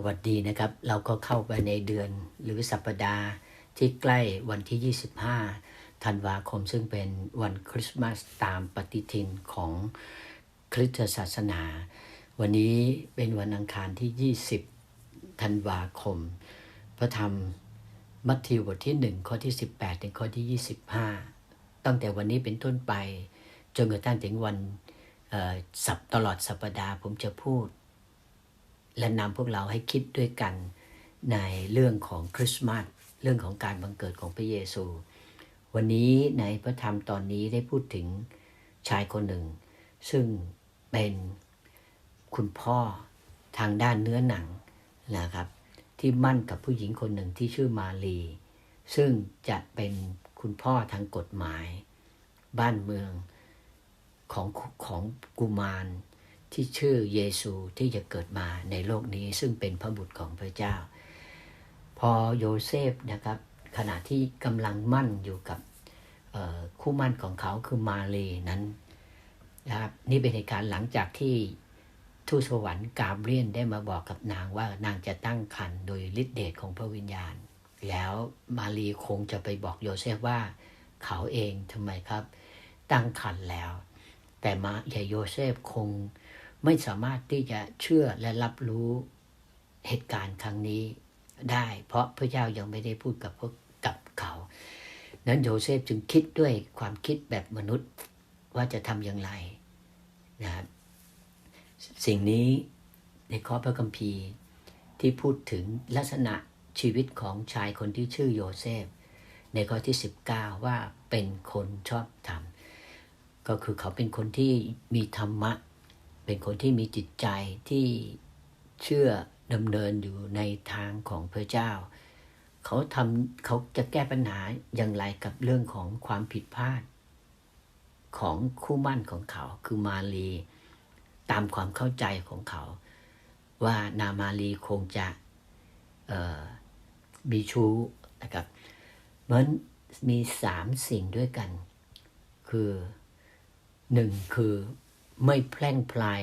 สวัสดีนะครับ เราก็เข้าไปในเดือนหรือสัปดาห์ที่ใกล้วันที่ 25 ธันวาคม ซึ่งเป็นวันคริสต์มาสตามปฏิทินของคริสตศาสนา วันนี้เป็นวันอังคารที่ 20 ธันวาคม พระธรรมมัทธิวบทที่ 1 ข้อที่ 18 ถึงข้อที่ 25 ตั้งแต่วันนี้เป็นต้นไป จนกระทั่งถึงวันสัปตลอดสัปดาห์ผมจะพูด และนำพวกเราให้คิดด้วยกันในเรื่องของคริสต์มาสเรื่องของการบังเกิดของพระเยซู วันนี้ในพระธรรมตอนนี้ได้พูดถึงชายคนหนึ่ง ซึ่งเป็นคุณพ่อทางด้านเนื้อหนังนะครับ ที่มั่นกับผู้หญิงคนหนึ่งที่ชื่อมาลี ซึ่งจะเป็นคุณพ่อทางกฎหมาย บ้านเมืองของของกุมาร ที่ชื่อเยซูที่จะเกิดมาในโลกนี้ ซึ่งเป็นพระบุตรของพระเจ้า พอโยเซฟนะครับขณะที่กำลังมั่นอยู่กับคู่มั่นของเขาคือมาเลนั้นนะครับนี่เป็นเหตุการณ์หลังจากที่ทูตสวรรค์กาเบรียนได้มาบอกกับนางว่านางจะตั้งครรภ์โดยฤทธิเดชของพระวิญญาณ แล้วมารีคงจะไปบอกโยเซฟว่าเขาเองทำไมครับ ตั้งครรภ์แล้ว แต่มาใหญ่โยเซฟคง ไม่สามารถที่จะเชื่อและรับรู้เหตุการณ์ครั้งนี้ได้ เพราะพระเจ้ายังไม่ได้พูดกับพวกกับเขา นั้นโยเซฟจึงคิดด้วยความคิดแบบมนุษย์ว่าจะทำอย่างไรนะครับสิ่งนี้ในข้อพระคัมภีร์ที่พูดถึงลักษณะชีวิตของชายคนที่ชื่อโยเซฟ ในข้อที่ 19 ว่าเป็นคนชอบธรรม ก็คือเขาเป็นคนที่มีธรรมะ เป็นคนที่มีจิตใจที่เชื่อดำเนินอยู่ในทางของพระเจ้า เขาทำเขาจะแก้ปัญหาอย่างไรกับเรื่องของความผิดพลาด ของคู่มั่นของเขาคือมาลีตามความเข้าใจของเขา ว่านามาลีคงจะมีชู้นะครับมันมีสามสิ่งด้วยกัน คือหนึ่งคือ ไม่แพร่งพลาย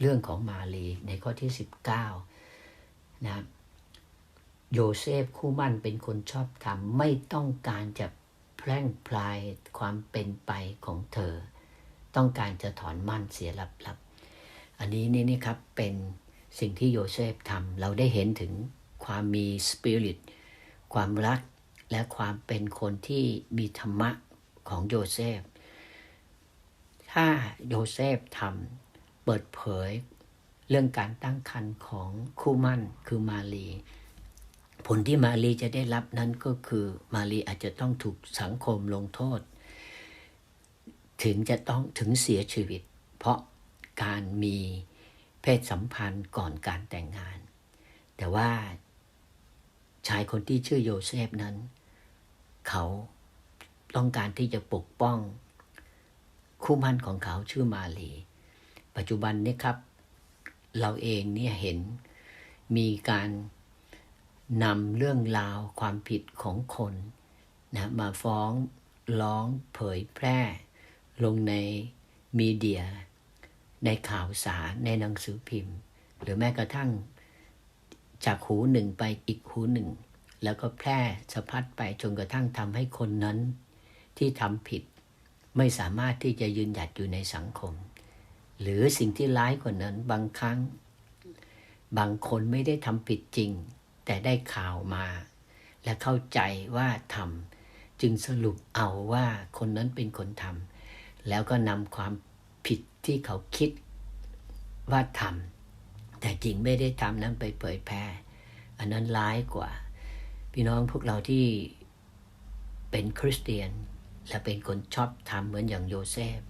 เรื่องของมาลีในข้อที่ 19นะโยเซฟคู่มั่นเป็นคนชอบธรรมไม่ต้องการจะแพร่งพลายความเป็นไปของเธอ ต้องการจะถอนมั่นเสียลับๆอันนี้นี่นี่ครับเป็นสิ่งที่โยเซฟทำเราได้เห็นถึงความมีสปิริตความรักและความเป็นคนที่มีธรรมะของโยเซฟ ถ้าโยเซฟทำเปิดเผยเรื่องการตั้งครรภ์ของคู่มั่นคือมาลีผลที่มาลีจะได้รับนั้นก็คือมาลีอาจจะต้องถูกสังคมลงโทษ ถึงจะต้องถึงเสียชีวิต เพราะการมีเพศสัมพันธ์ก่อนการแต่งงาน แต่ว่าชายคนที่ชื่อโยเซฟนั้น เขาต้องการที่จะปกป้อง คู่มั่นของเขาชื่อมาลี ปัจจุบันนี้ครับ เราเองเนี่ยเห็นมีการนำเรื่องราวความผิดของคนนะมาฟ้องร้องเผยแพร่ ลงในมีเดีย ในข่าวสารในหนังสือพิมพ์ หรือแม้กระทั่งจากหูหนึ่งไปอีกหูหนึ่ง แล้วก็แพร่สะพัดไปจนกระทั่งทำให้คนนั้นที่ทำผิด ไม่สามารถที่จะยืนหยัดอยู่ในสังคม หรือสิ่งที่ร้ายกว่านั้นบางครั้ง บางคนไม่ได้ทำผิดจริง แต่ได้ข่าวมา และเข้าใจว่าทำจึงสรุปเอาว่าคนนั้นเป็นคนทำแล้วก็นำความผิดที่เขาคิดว่าทำแต่จริงไม่ได้ทำนั้นไปเผยแพร่ อันนั้นร้ายกว่า พี่น้องพวกเราที่เป็นคริสเตียน และเป็นคนชอบทำเหมือนอย่างโยเซฟ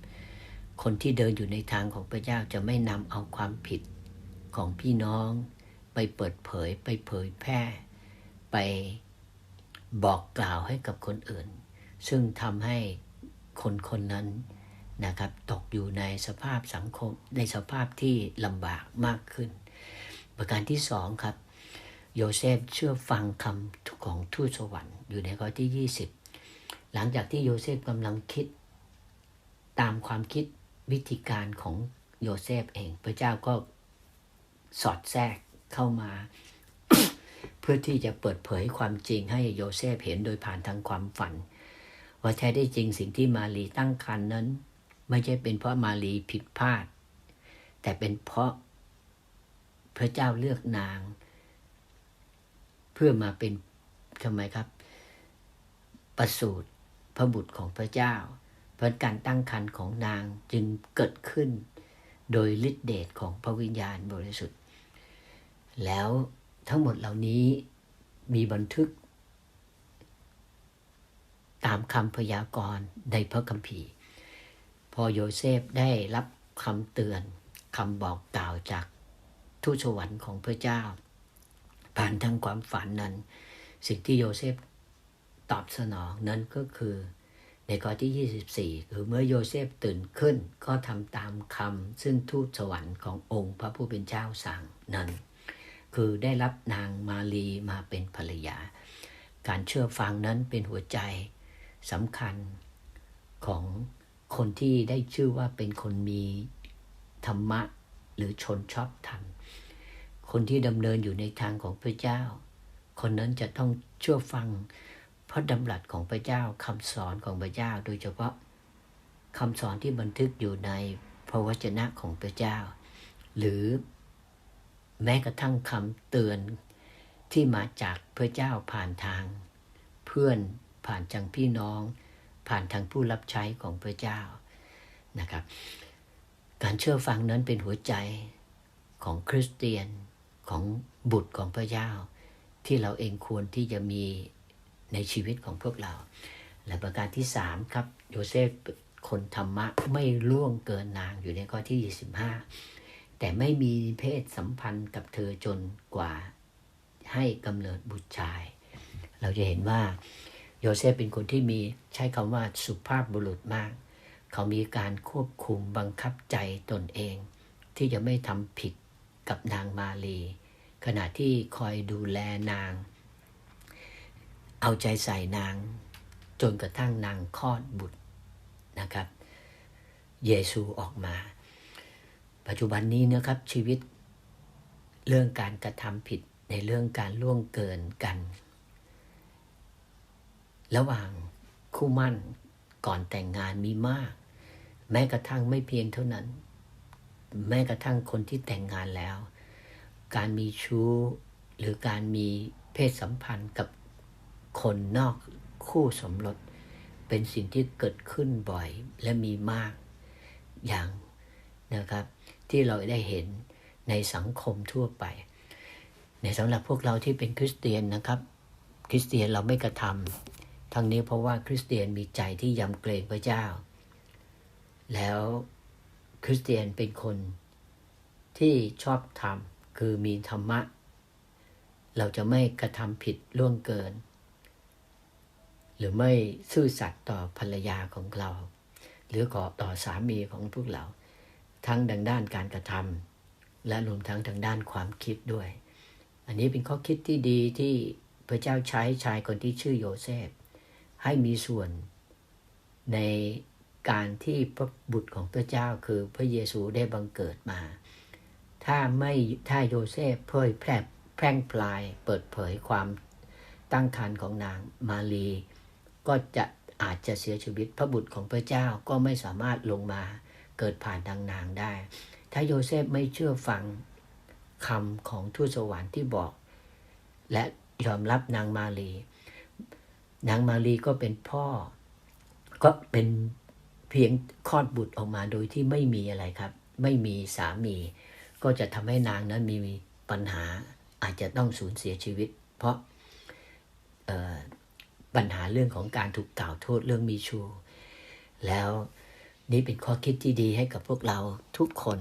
คนที่เดินอยู่ในทางของพระเจ้าจะไม่นำเอาความผิดของพี่น้อง ไปเปิดเผยไปเผยแพร่ ไปบอกกล่าวให้กับคนอื่น ซึ่งทำให้คนคนนั้นนะครับตกอยู่ในสภาพสังคมในสภาพที่ลำบากมากขึ้น ประการที่สองครับ โยเซฟเชื่อฟังคำของทูตสวรรค์อยู่ในข้อที่ 20 หลังจากที่โยเซฟกำลังคิด ตามความคิดวิธีการของโยเซฟเอง พระเจ้าก็สอดแทรกเข้ามา เพื่อที่จะเปิดเผยความจริงให้โยเซฟเห็นโดยผ่านทางความฝัน ว่าแท้ได้จริงสิ่งที่มารีตั้งครรภ์นั้น ไม่ใช่เป็นเพราะมารีผิดพลาด แต่เป็นเพราะพระเจ้าเลือกนาง เพื่อมาเป็นทำไมครับ ประสูติ พระบุตรของพระเจ้า เพราะการตั้งครรภ์ของนางจึงเกิดขึ้น โดยฤทธิเดชของพระวิญญาณบริสุทธิ์ แล้วทั้งหมดเหล่านี้มีบันทึก ตามคำพยากรณ์ในพระคัมภีร์ พอโยเซฟได้รับคำเตือนคำบอกกล่าวจากทูตสวรรค์ของพระเจ้า ผ่านทางความฝันนั้น สิ่งที่โยเซฟ ตอบสนองนั้นก็คือในข้อที่ 24 คือเมื่อโยเซฟตื่นขึ้นก็ทำตามคำซึ่งทูตสวรรค์ขององค์พระผู้เป็นเจ้าสั่งนั้น คือได้รับนางมาลีมาเป็นภรรยา การเชื่อฟังนั้นเป็นหัวใจสำคัญของคนที่ได้ชื่อว่าเป็นคนมีธรรมะหรือชนชอบธรรม คนที่ดำเนินอยู่ในทางของพระเจ้า คนนั้นจะต้องเชื่อฟัง พระดำรัสของพระเจ้าคำสอนของพระเจ้า โดยเฉพาะคำสอนที่บันทึกอยู่ในพระวจนะของพระเจ้า หรือแม้กระทั่งคำเตือนที่มาจากพระเจ้าผ่านทาง เพื่อนผ่านทางพี่น้อง ผ่านทางผู้รับใช้ของพระเจ้านะครับ การเชื่อฟังนั้นเป็นหัวใจของคริสเตียนของบุตรของพระเจ้า ที่เราเองควรที่จะมี ในชีวิตของพวกเรา และประการที่สามครับ โยเซฟคนธรรมะไม่ล่วงเกินนางอยู่ในข้อที่ 25 แต่ไม่มีเพศสัมพันธ์กับเธอจนกว่าให้กำเนิดบุตรชาย เราจะเห็นว่าโยเซฟเป็นคนที่มีใช้คำว่าสุภาพบุรุษมาก เขามีการควบคุมบังคับใจตนเอง ที่จะไม่ทำผิดกับนางมาลี ขณะที่คอยดูแลนาง เอาใจใส่นาง จนกระทั่งนางคลอดบุตรนะครับ เยซูออกมา ปัจจุบันนี้นะครับชีวิตเรื่องการกระทำผิดในเรื่องการล่วงเกินกัน ระหว่างคู่มั่นก่อนแต่งงานมีมาก แม้กระทั่งไม่เพียงเท่านั้น แม้กระทั่งคนที่แต่งงานแล้ว การมีชู้หรือการมีเพศสัมพันธ์กับ คนนอกคู่สมรส เป็นสิ่งที่เกิดขึ้นบ่อยและมีมากอย่างนะครับที่เราได้เห็นในสังคมทั่วไป ในสำหรับพวกเราที่เป็นคริสเตียนนะครับ คริสเตียนเราไม่กระทำทั้งนี้เพราะว่าคริสเตียนมีใจที่ยำเกรงพระเจ้า แล้วคริสเตียนเป็นคนที่ชอบทำคือมีธรรมะ เราจะไม่กระทำผิดล่วงเกิน หรือไม่ซื่อสัตย์ต่อภรรยาของเรา หรือก่อต่อสามีของพวกเรา ทั้งดังด้านการกระทำและรวมทั้งทางด้านความคิดด้วย อันนี้เป็นข้อคิดที่ดีที่พระเจ้าใช้ชายคนที่ชื่อโยเซฟ ให้มีส่วนในการที่พระบุตรของพระเจ้าคือพระเยซูได้บังเกิดมา ถ้าไม่ถ้าโยเซฟเผยแพร่แพร่งพลายเปิดเผยความตั้งครรภ์ของนางมารี ก็จะอาจจะเสียชีวิตพระบุตรของพระเจ้าก็ไม่สามารถลงมาเกิดผ่านทางนางได้ ถ้าโยเซฟไม่เชื่อฟังคำของทูตสวรรค์ที่บอก และยอมรับนางมารีนางมารีก็เป็นพ่อ ก็เป็นเพียงคลอดบุตรออกมาโดยที่ไม่มีอะไรครับ ไม่มีสามี ก็จะทำให้นางนั้นมีปัญหาอาจจะต้องสูญเสียชีวิต เพราะ ปัญหาเรื่องของการถูกกล่าวโทษเรื่องมีชู แล้วนี่เป็นข้อคิดที่ดีให้กับพวกเราทุกคน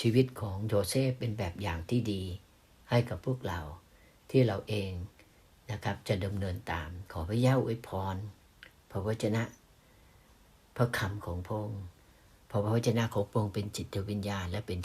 ชีวิตของโยเซฟเป็นแบบอย่างที่ดี ให้กับพวกเราที่เราเองนะครับจะดำเนินตามขอพระเย้าอวยพรพระวจนะ พระคำของพระองค์พระวจนะของพระองค์เป็นจิตวิญญาณและเป็น